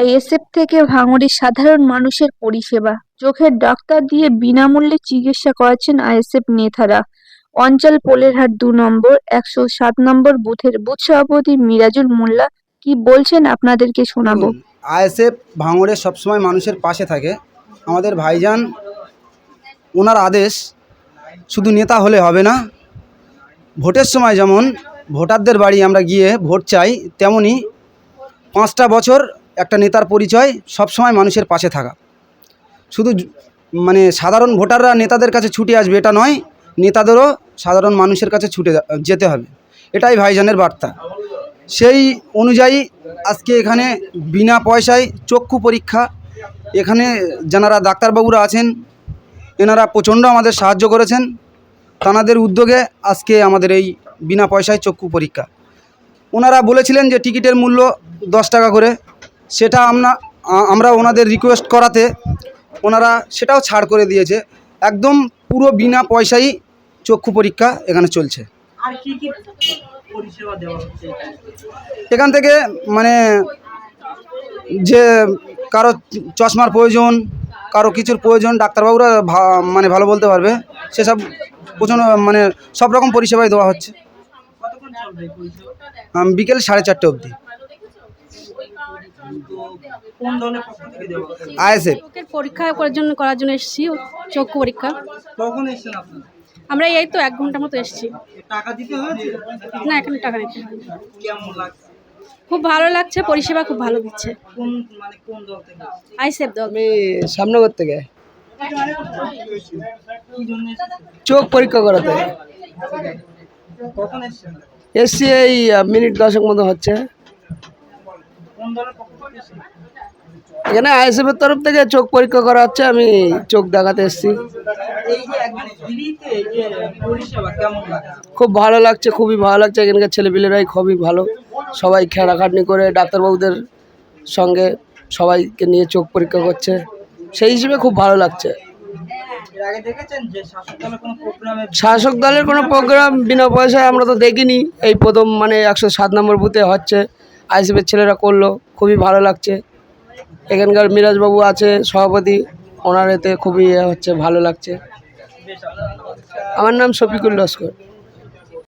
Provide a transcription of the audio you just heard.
ISF থেকে ভাঙড়ের সাধারণ মানুষের পরিষেবা। চোখের ডাক্তার দিয়ে বিনামূল্যে চিকিৎসা করাচ্ছেন আইএসএফ নেতারা। অঞ্চল পোলেরহাট দু নম্বর, একশো সাত নম্বর বুথের বুথ সভাপতি মিরাজুল মোল্লা কি বলছেন আপনাদেরকে শোনাবো। আইএসএফ ভাঙড়ে সবসময় মানুষের পাশে থাকে। আমাদের ভাইজান, ওনার আদেশ শুধু নেতা হলে হবে না, ভোটের সময় যেমন ভোটারদের বাড়ি আমরা গিয়ে ভোট চাই, তেমনি পাঁচটা বছর একটা নেতার পরিচয় সবসময় মানুষের পাশে থাকা। শুধু মানে সাধারণ ভোটাররা নেতাদের কাছে ছুটে আসবে, এটা নয়, নেতাদেরও সাধারণ মানুষের কাছে ছুটে যেতে হবে। এটাই ভাইজানের বার্তা। সেই অনুযায়ী আজকে এখানে বিনা পয়সায় চক্ষু পরীক্ষা, এখানে যারা ডাক্তারবাবুরা আছেন, এনারা প্রচণ্ড আমাদের সাহায্য করেছেন। তানাদের উদ্যোগে আজকে আমাদের এই বিনা পয়সায় চক্ষু পরীক্ষা। ওনারা বলেছিলেন যে টিকিটের মূল্য দশ টাকা করে। সেটা আমরা আমরা ওনাদের রিকোয়েস্ট করাতে ওনারা সেটাও ছাড় করে দিয়েছে। একদম পুরো বিনা পয়সায় চক্ষু পরীক্ষা এখানে চলছে। এখানে? থেকে মানে যে কারও চশমার প্রয়োজন কারও কিছুর প্রয়োজন ডাক্তারবাবুরা মানে ভালো বলতে পারবে সেসব প্রচণ্ড মানে সব রকম পরিষেবাই দেওয়া হচ্ছে। বিকেল সাড়ে চারটে অবধি। কোন দলের পক্ষ থেকে দেওয়া আইএসএফ। চোখের পরীক্ষা করার জন্য করার জন্য এসেছি চক্ষু পরীক্ষা। কখন এসেছেন আপনারা? আমরা এই তো এক ঘণ্টা মতো এসেছি। টাকা দিতে হয়েছে? না এখানে টাকা নিতে কেমন লাগছে? খুব ভালো লাগছে পরিষেবা খুব ভালো দিচ্ছে। কোন মানে কোন দল থেকে? আইসেফ দল। আমি সামনগর থেকে। চোখ পরীক্ষা করাতে। কখন এসেছেন? এসছি এই মিনিট দশক মতো হচ্ছে কোন দলের পক্ষ থেকে এসেছেন এখানে আইএসএফের তরফ থেকে চোখ পরীক্ষা করা হচ্ছে, আমি চোখ দেখাতে এসছি। খুব ভালো লাগছে, খুবই ভালো লাগছে। এখানকার ছেলেপিলেরাই খুবই ভালো। সবাই খেলাখাটনি করে ডাক্তারবাবুদের সঙ্গে সবাইকে নিয়ে চোখ পরীক্ষা করছে। সেই হিসেবে খুব ভালো লাগছে। শাসক দলের কোনো প্রোগ্রাম, বিনা পয়সায় আমরা তো দেখিনি। এই প্রথম মানে একশো সাত নম্বর বুথে হচ্ছে। আইসিএফের ছেলেরা করল, খুবই ভালো লাগছে। এখানকার মিরাজবাবু আছে, সভাপতি, ওনার এতে খুবই ইয়ে হচ্ছে, ভালো লাগছে। আমার নাম শফিকুল লস্কর।